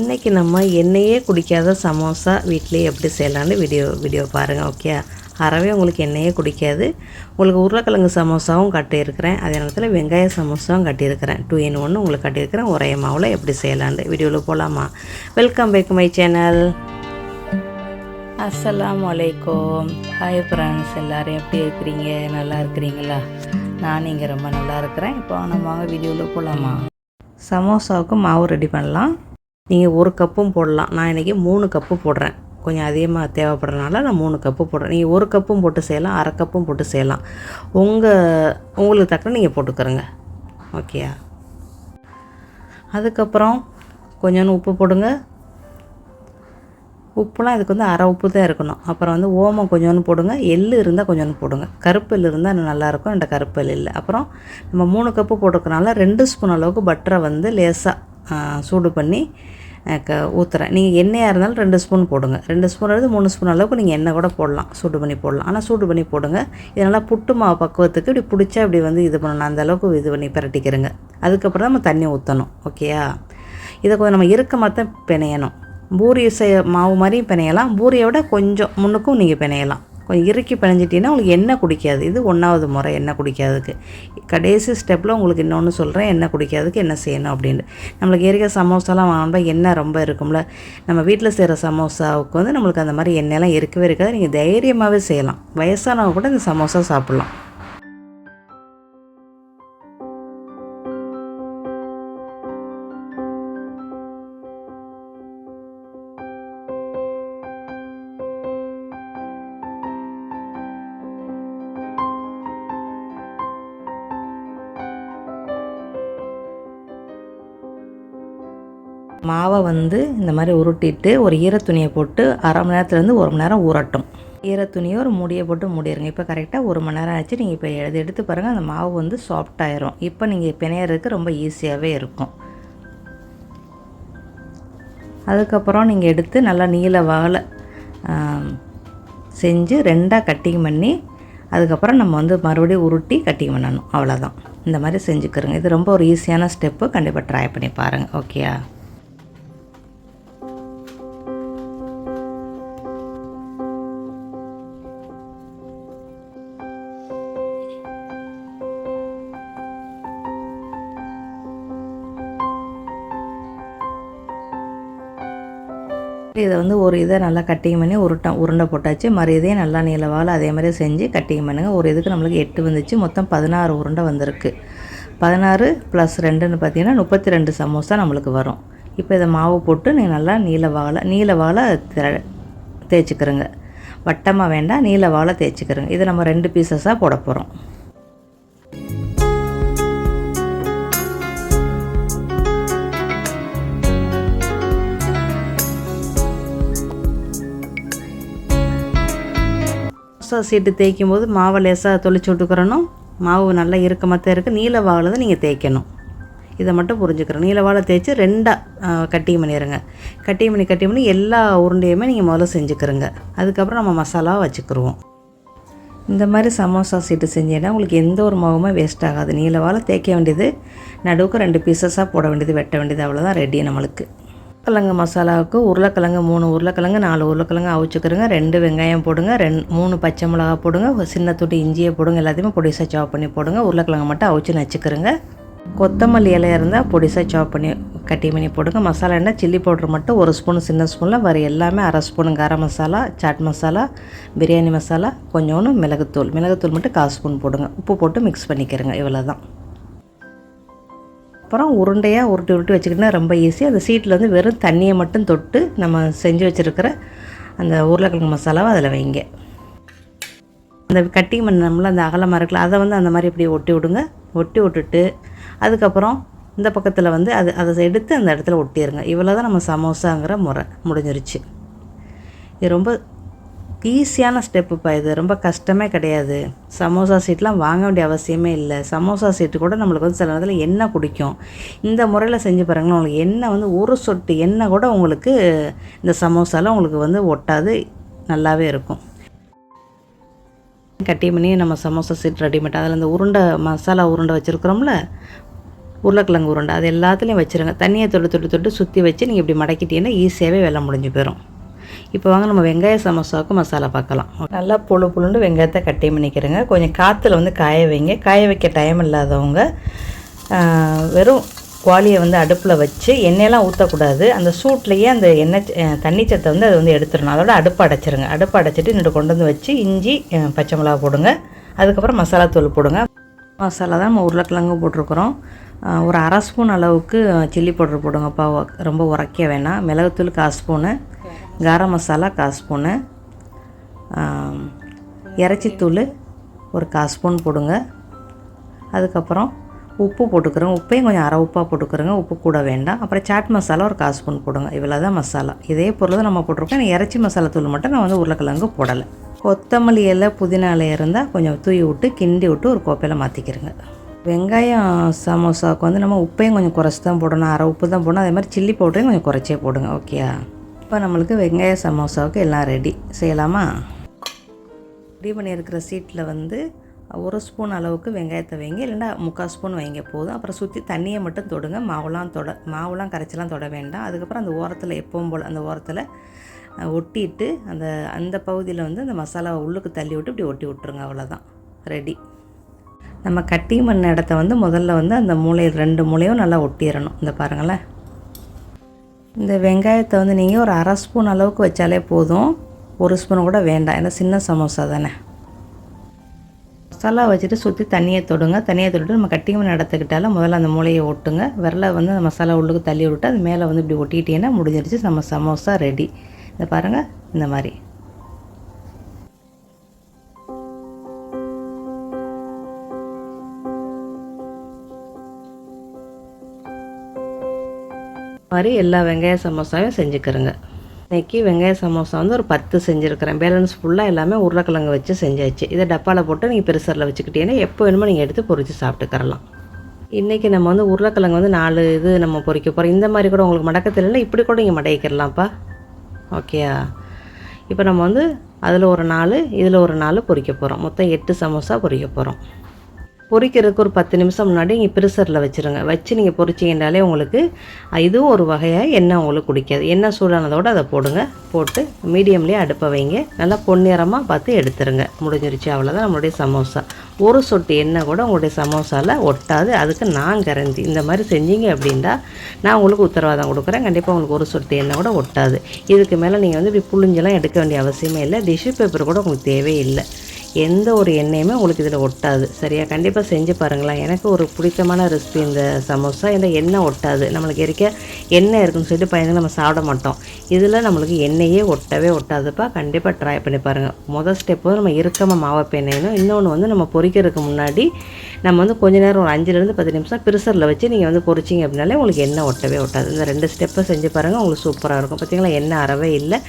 இன்றைக்கி நம்ம எண்ணெயே குடிக்காத சமோசா வீட்டிலேயே எப்படி செய்யலான்னு வீடியோ வீடியோ பாருங்கள் ஓகே அறவே உங்களுக்கு எண்ணெயே குடிக்காது. உங்களுக்கு உருளைக்கிழங்கு சமோசாவும் கட்டியிருக்கிறேன். அதே நேரத்தில் வெங்காய சமோசாவும் கட்டியிருக்கிறேன். டூ இன் ஒன்று உங்களுக்கு கட்டியிருக்கிறேன். ஒரே மாவில் எப்படி செய்யலான்னு வீடியோவில் போகலாமா வெல்கம் பேக் மை சேனல் அஸ்ஸலாமு அலைக்கும் ஹாய் ஃப்ரெண்ட்ஸ் எல்லோரும் எப்படி இருக்கிறீங்க? நல்லா இருக்கிறீங்களா? நான் இங்கே ரொம்ப நல்லா இருக்கிறேன். இப்போ நம்ம வீடியோவில் போகலாமா சமோசாவுக்கு மாவு ரெடி பண்ணலாம். நீங்கள் ஒரு கப்பும் போடலாம். நான் இன்றைக்கி மூணு கப்பு போடுறேன். கொஞ்சம் அதிகமாக தேவைப்படுறதுனால நான் மூணு கப்பு போடுறேன். நீங்கள் ஒரு கப்பும் போட்டு செய்யலாம். அரை கப்பும் போட்டு செய்யலாம். உங்கள் உங்களுக்கு தக்கன நீங்கள் போட்டுக்கிறங்க. ஓகேயா? அதுக்கப்புறம் கொஞ்சோண்டு உப்பு போடுங்க. உப்புலாம் இதுக்கு வந்து அரை உப்பு தான் இருக்கணும். அப்புறம் வந்து ஓமம் கொஞ்சோண்டு போடுங்க. எள்ளு இருந்தால் கொஞ்சோண்டு போடுங்க. கருப்பு எள்ளு இருந்தால் இன்னும் நல்லாயிருக்கும் என்கிட்ட கருப்பு எள்ளு இல்லை. அப்புறம் நம்ம மூணு கப்பு போட்டுருக்கனால ரெண்டு ஸ்பூன் அளவுக்கு பட்டரை வந்து லேசாக சூடு பண்ணி க ஊற்றுறேன் நீங்கள் எண்ணெயாக இருந்தாலும் ரெண்டு ஸ்பூன் போடுங்க. ரெண்டு ஸ்பூன் அல்லது மூணு ஸ்பூன் அளவுக்கு நீங்கள் எண்ணெய் கூட போடலாம். சூடு பண்ணி போடலாம். ஆனால் சூடு பண்ணி போடுங்க. இதனால் புட்டு மாவு பக்குவத்துக்கு இப்படி பிடிச்சா இப்படி வந்து இது பண்ணணும். அந்த அளவுக்கு இது பண்ணி பிரட்டிக்கிறங்க. அதுக்கப்புறம் நம்ம தண்ணி ஊற்றணும் ஓகேயா இதை கொஞ்சம் நம்ம இறுக்கமாக தான் பிணையணும். பூரி செய்ய மாவு மாதிரியும் பிணையலாம். பூரியை விட கொஞ்சம் முன்னுக்கும் நீங்கள் பிணையலாம். கொஞ்சம் இறுக்கி பிணைஞ்சிட்டிங்கன்னா உங்களுக்கு எண்ணெய் குடிக்காது. இது ஒன்றாவது முறை எண்ணெய் குடிக்காததுக்கு. கடைசி ஸ்டெப்பில் உங்களுக்கு இன்னொன்று சொல்கிறேன் எண்ணெய் குடிக்காததுக்கு என்ன செய்யணும் அப்படின்னு நம்மளுக்கு ஏற்க சமோசாலாம் வாங்கினா எண்ணெய் ரொம்ப இருக்கும்ல. நம்ம வீட்டில் செய்கிற சமோசாவுக்கு வந்து நம்மளுக்கு அந்த மாதிரி எண்ணெயெல்லாம் இருக்கவே இருக்காது. நீங்கள் தைரியமாகவே செய்யலாம். வயசானவங்க கூட இந்த சமோசா சாப்பிட்லாம். மாவை வந்து இந்த மாதிரி உருட்டிட்டு ஒரு ஈரத்துணியை போட்டு அரை மணி நேரத்துலேருந்து ஒரு மணி நேரம் ஊறட்டும். ஈரத்துணியை ஒரு மூடியை போட்டு மூடிடுங்க. இப்போ கரெக்டாக ஒரு மணி நேரம் ஆச்சு. நீங்கள் இப்போ எது எடுத்து பாருங்கள் அந்த மாவு வந்து சாஃப்டாயிரும் இப்போ நீங்கள் பிணையறதுக்கு ரொம்ப ஈஸியாகவே இருக்கும். அதுக்கப்புறம் நீங்கள் எடுத்து நல்லா நீல வகலை செஞ்சு ரெண்டாக கட்டிங் பண்ணி அதுக்கப்புறம் நம்ம வந்து மறுபடியும் உருட்டி கட்டிங் பண்ணணும். அவ்வளோதான் இந்த மாதிரி செஞ்சுக்கிறோங்க. இது ரொம்ப ஒரு ஈஸியான ஸ்டெப்பு கண்டிப்பாக ட்ரை பண்ணி பாருங்கள் ஓகேயா இதை வந்து ஒரு இதை நல்லா கட்டிங் பண்ணி உருட்டை உருண்டை போட்டாச்சு. மறு இதே நல்லா நீளவால் அதே மாதிரி செஞ்சு கட்டிங் பண்ணுங்கள் ஒரு இதுக்கு நம்மளுக்கு எட்டு வந்துச்சு. மொத்தம் பதினாறு உருண்டை வந்திருக்கு. பதினாறு ப்ளஸ் ரெண்டுன்னு பார்த்தீங்கன்னா முப்பத்தி ரெண்டு சமோசா நம்மளுக்கு வரும். இப்போ இதை மாவு போட்டு நீங்கள் நல்லா நீல வாழை நீல வாழை தேய்ச்சிக்கிறோங்க. வட்டமாக வேண்டாம் நீல வாழை தேய்ச்சிக்கிறோங்க. இதை நம்ம ரெண்டு பீசஸாக போட போகிறோம் தோசை சீட்டு தேய்க்கும் போது மாவை லேசாக தொளிச்சு விட்டுக்கிறணும். மாவு நல்லா இறுக்கமாக தான் இருக்குது நீல வாவில் தான் நீங்கள் தேய்க்கணும். இதை மட்டும் புரிஞ்சுக்கிறோம் நீலவாழை தேய்ச்சி ரெண்டாக கட்டிங் பண்ணிடுங்க கட்டிங் பண்ணி கட்டிங் பண்ணி எல்லா உருண்டையுமே நீங்கள் முதல்ல செஞ்சுக்கிறோங்க. அதுக்கப்புறம் நம்ம மசாலா வச்சுக்கிருவோம். இந்த மாதிரி சமோசா சீட்டு செஞ்சீங்கன்னா உங்களுக்கு எந்த ஒரு மாவுமே வேஸ்ட் ஆகாது. நீலவாழை தேய்க்க வேண்டியது நடுவுக்கு ரெண்டு பீசஸாக போட வேண்டியது வெட்ட வேண்டியது அவ்வளோதான் ரெடி நம்மளுக்கு. உருளைக்கிழங்கு மசாலாவுக்கு உருளைக்கிழங்கு மூணு உருளைக்கிழங்கு நாலு உருளைக்கிழங்கு அவிச்சுக்கிறங்க. ரெண்டு வெங்காயம் போடுங்க. ரெண்டு மூணு பச்சை மிளகா போடுங்க. சின்ன துட்டு இஞ்சியை போடுங்க. எல்லாத்தையுமே பொடிசாக சாப் பண்ணி போடுங்க. உருளைக்கிழங்கு மட்டும் அவிச்சு நச்சுக்கிறங்க. கொத்தமல்லி இலை இருந்தால் பொடிசாக சாப் பண்ணி கட்டி பண்ணி போடுங்க. மசாலா என்ன? சில்லி பவுடர் மட்டும் ஒரு ஸ்பூன் சின்ன ஸ்பூனில் வர எல்லாமே அரை ஸ்பூன் கரம் மசாலா சாட் மசாலா பிரியாணி மசாலா கொஞ்சோண்டு மிளகுத்தூள். மிளகுத்தூள் மட்டும் கால் ஸ்பூன் போடுங்க. உப்பு போட்டு மிக்ஸ் பண்ணிக்கிறங்க. இவ்வளோ தான் அப்புறம் உருண்டையாக உருட்டி உருட்டி வச்சுக்கிட்டா ரொம்ப ஈஸி அந்த சீட்டில் வந்து வெறும் தண்ணியை மட்டும் தொட்டு நம்ம செஞ்சு வச்சுருக்கிற அந்த உருளைக்கிழங்கு மசாலாவை அதில் வைங்க. அந்த கட்டிங் பண்ணோம்ல அந்த அகலமாக இருக்குல்ல அதை வந்து அந்த மாதிரி இப்படி ஒட்டி விடுங்க. ஒட்டி விட்டுட்டு அதுக்கப்புறம் இந்த பக்கத்தில் வந்து அது அதை எடுத்து அந்த இடத்துல ஒட்டிடுங்க இவ்வளோ தான் நம்ம சமோசாங்கிற முறை முடிஞ்சிருச்சு. இது ரொம்ப ஈஸியான ஸ்டெப்புப்பா இது. ரொம்ப கஷ்டமே கிடையாது. சமோசா சீட்லாம் வாங்க வேண்டிய அவசியமே இல்லை. சமோசா சீட்டு கூட நம்மளுக்கு வந்து சில நேரத்தில் எண்ணெய் குடிக்கும். இந்த முறையில் செஞ்சு பாருங்களேன் உங்களுக்கு எண்ணெய் வந்து ஒரு சொட்டு எண்ணெய் கூட உங்களுக்கு இந்த சமோசாவில் உங்களுக்கு வந்து ஒட்டாது. நல்லாவே இருக்கும். கட்டி பண்ணி நம்ம சமோசா சீட் ரெடிமேட் அதில் இந்த உருண்டை மசாலா உருண்டை வச்சுருக்குறோம்ல உருளைக்கிழங்கு உருண்டை அது எல்லாத்துலேயும் வச்சுருங்க. தண்ணியை தொட்டு தொட்டு தொட்டு சுற்றி வச்சு நீங்கள் இப்படி மடக்கிட்டீங்கன்னா ஈஸியாகவே வெள்ளம் முடிஞ்சு போயிடும் இப்போ வாங்க நம்ம வெங்காய சமோசாவுக்கு மசாலா பார்க்கலாம். நல்லா புழு புழுண்டு வெங்காயத்தை கட்டி பண்ணிக்கிறேங்க. கொஞ்சம் காற்றுல வந்து காய வைங்க. காய வைக்க டைம் இல்லாதவங்க வெறும் குவாலியை வந்து அடுப்பில் வச்சு எண்ணெயெல்லாம் ஊற்றக்கூடாது அந்த சூட்லேயே அந்த எண்ணெய் தண்ணி சத்தை வந்து அதை வந்து எடுத்துடணும். அதோட அடுப்பு அடைச்சிருங்க. அடுப்பு அடைச்சிட்டு இன்னொரு கொண்டு வந்து வச்சு இஞ்சி பச்சை மிளகா போடுங்க. அதுக்கப்புறம் மசாலா தூள் போடுங்க. மசாலா தான் நம்ம உருளைக்கிழங்கு போட்டிருக்குறோம். ஒரு அரை ஸ்பூன் அளவுக்கு சில்லி பவுடர் போடுங்கப்பா ரொம்ப உரைக்க வேணாம். மிளகுத்தூள் கால் ஸ்பூனு. கரம் மசாலா கால் ஸ்பூனு. இறைச்சித்தூள் ஒரு கால் ஸ்பூன் போடுங்க. அதுக்கப்புறம் உப்பு போட்டுக்கிறோம் உப்பையும் கொஞ்சம் அரை உப்பாக போட்டுக்கிறோங்க. உப்பு கூட வேண்டாம். அப்புறம் சாட் மசாலா ஒரு கால் ஸ்பூன் போடுங்க. இவ்வளோ தான் மசாலா. இதே பொருள் தான் நம்ம போட்டிருக்கோம். இறைச்சி மசாலா தூள் மட்டும் நான் வந்து உருளைக்கிழங்கு போடலை. கொத்தமல்லி இலை புதினா இலை இருந்தால் கொஞ்சம் தூவி விட்டு கிண்டி விட்டு ஒரு கோப்பையில் மாற்றிக்கிறோங்க வெங்காயம் சமோசாவுக்கு வந்து நம்ம உப்பையும் கொஞ்சம் குறைச்சி தான் போடணும். அரை உப்பு தான் போடணும். அதே மாதிரி சில்லி பவுடரையும் கொஞ்சம் குறைச்சே போடுங்க. ஓகேயா? இப்போ நம்மளுக்கு வெங்காய சமோசாவுக்கு எல்லாம் ரெடி செய்யலாமா? ரெடி பண்ணியிருக்கிற சீட்டில் வந்து ஒரு ஸ்பூன் அளவுக்கு வெங்காயத்தை வைங்க. இல்லைன்னா முக்கால் ஸ்பூன் வைங்க போதும். அப்புறம் சுற்றி தண்ணியை மட்டும் தொடுங்க. மாவுலாம் தொட மாவுலாம் கரைச்சலாம் தொட வேண்டாம். அதுக்கப்புறம் அந்த ஓரத்தில் எப்பவும் போல் அந்த ஓரத்தில் ஒட்டிட்டு அந்த அந்த பகுதியில் வந்து அந்த மசாலாவை உள்ளுக்கு தள்ளி விட்டு இப்படி ஒட்டி விட்ருங்க அவ்வளோதான் ரெடி நம்ம கட்டி பண்ண இடத்த வந்து முதல்ல வந்து அந்த மூளை ரெண்டு மூலையும் நல்லா ஒட்டிடணும். இந்த பாருங்களேன். இந்த வெங்காயத்தை வந்து நீங்கள் ஒரு அரை ஸ்பூன் அளவுக்கு வச்சாலே போதும். ஒரு ஸ்பூன் கூட வேண்டாம். ஏன்னா சின்ன சமோசா தானே. மசாலா வச்சுட்டு சுற்றி தண்ணியை தொடுங்க. தண்ணியை தொட்டுட்டு நம்ம கட்டிங் பண்ண இடத்துக்கிட்டால முதல்ல அந்த மூளையை ஒட்டுங்க விரலை வந்து அந்த மசாலா உள்ளுக்கு தள்ளி விட்டு அது மேலே வந்து இப்படி ஒட்டிக்கிட்டீங்கன்னா முடிஞ்சிருச்சு. நம்ம சமோசா ரெடி. இதை பாருங்கள் இந்த மாதிரி. மாதிரி எல்லா வெங்காய சமோசாவையும் செஞ்சுக்கிறேங்க. இன்றைக்கி வெங்காய சமோசா வந்து ஒரு பத்து செஞ்சுருக்கிறேன். பேலன்ஸ் ஃபுல்லாக எல்லாமே உருளைக்கிழங்கு வச்சு செஞ்சாச்சு. இதை டப்பாவில் போட்டு நீங்கள் பெருசரில் வச்சுக்கிட்டீங்கன்னா எப்போ வேணுமோ நீங்கள் எடுத்து பொறிச்சு சாப்பிட்டுக்கறலாம். இன்றைக்கி நம்ம வந்து உருளைக்கிழங்கு வந்து நாலு இது நம்ம பொறிக்க போகிறோம் இந்த மாதிரி கூட உங்களுக்கு மடக்க தெரியல இப்படி கூட நீங்கள் மடக்கிடலாம்ப்பா ஓகேயா இப்போ நம்ம வந்து அதில் ஒரு நாலு இதில் ஒரு நாலு பொறிக்க போகிறோம் மொத்தம் எட்டு சமோசா பொறிக்க போகிறோம் பொரிக்கிறதுக்கு ஒரு பத்து நிமிஷம் முன்னாடி நீங்கள் ப்ரிசரில் வச்சுருங்க. வச்சு நீங்கள் பொரிச்சிங்கனாலே உங்களுக்கு இதுவும் ஒரு வகையாக எண்ணெய் உங்களுக்கு குடிக்காது. எண்ணெய் சூடானதோடு அதை போடுங்க. போட்டு மீடியம்லேயே அடுப்பை வைங்க. நல்லா பொன்னிறமாக பார்த்து எடுத்துருங்க. முடிஞ்சிருச்சு அவ்வளோதான் நம்மளுடைய சமோசா. ஒரு சொட்டு எண்ணெய் கூட உங்களுடைய சமோசாவில் ஒட்டாது. அதுக்கு நான் கரண்டி இந்த மாதிரி செஞ்சீங்க அப்படின்னா நான் உங்களுக்கு உத்தரவாதம் கொடுக்குறேன். கண்டிப்பாக உங்களுக்கு ஒரு சொட்டு எண்ணெய் கூட ஒட்டாது. இதுக்கு மேலே நீங்கள் வந்து இப்படி புளிஞ்செல்லாம் எடுக்க வேண்டிய அவசியமே இல்லை. டிஷ்யூ பேப்பர் கூட உங்களுக்கு தேவையில்லை எந்த ஒரு எண்ணெயுமே உங்களுக்கு இதில் ஒட்டாது. சரியா? கண்டிப்பாக செஞ்சு பாருங்களேன். எனக்கு ஒரு பிடித்தமான ரெசிபி இந்த சமோசா. இந்த எண்ணெய் ஒட்டாது. நம்மளுக்கு இருக்க எண்ணெய் இருக்குன்னு சொல்லிட்டு பயந்து நம்ம சாப்பிட மாட்டோம். இதில் நம்மளுக்கு எண்ணெயே ஒட்டவே ஒட்டாதுப்பா. கண்டிப்பாக ட்ரை பண்ணி பாருங்கள் முதல் ஸ்டெப் வந்து நம்ம இறுக்கமாக மாவை பெண்ணையணும் இன்னொன்று வந்து நம்ம பொறிக்கிறதுக்கு முன்னாடி நம்ம வந்து கொஞ்ச நேரம் ஒரு அஞ்சுலேருந்து பத்து நிமிஷம் பிரிசரில் வச்சு நீங்கள் வந்து பொறிச்சிங்க அப்படின்னாலே உங்களுக்கு எண்ணெய் ஒட்டவே ஒட்டாது. இந்த ரெண்டு ஸ்டெப்பை செஞ்சு பாருங்கள் உங்களுக்கு சூப்பராக இருக்கும். பார்த்தீங்களா எண்ணெய் அறவே இல்லை.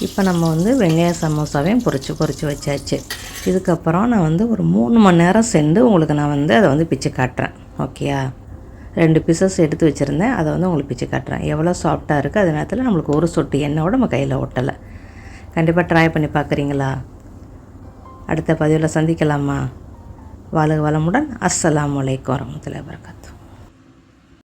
இப்போ நம்ம வந்து வெங்காய சமோசாவையும் பொறிச்சு பொறிச்சு வச்சாச்சு. இதுக்கப்புறம் நான் வந்து ஒரு மூணு மணி நேரம் சென்று உங்களுக்கு நான் வந்து அதை வந்து பிச்சு காட்டுறேன். ஓகேயா ரெண்டு பீசஸ் எடுத்து வச்சுருந்தேன். அதை வந்து உங்களுக்கு பிச்சு காட்டுறேன். எவ்வளோ சாஃப்டாக இருக்குது அது நேரத்தில் நம்மளுக்கு ஒரு சொட்டு எண்ணெய் நம்ம கையில் ஒட்டலை. கண்டிப்பாக ட்ரை பண்ணி பார்க்குறீங்களா? அடுத்த பதிவில் சந்திக்கலாமா? வாழ்க வளமுடன். அஸ்லாம் அலைக்கும் வரமத்துல்லாஹி வபரகாத்துஹு.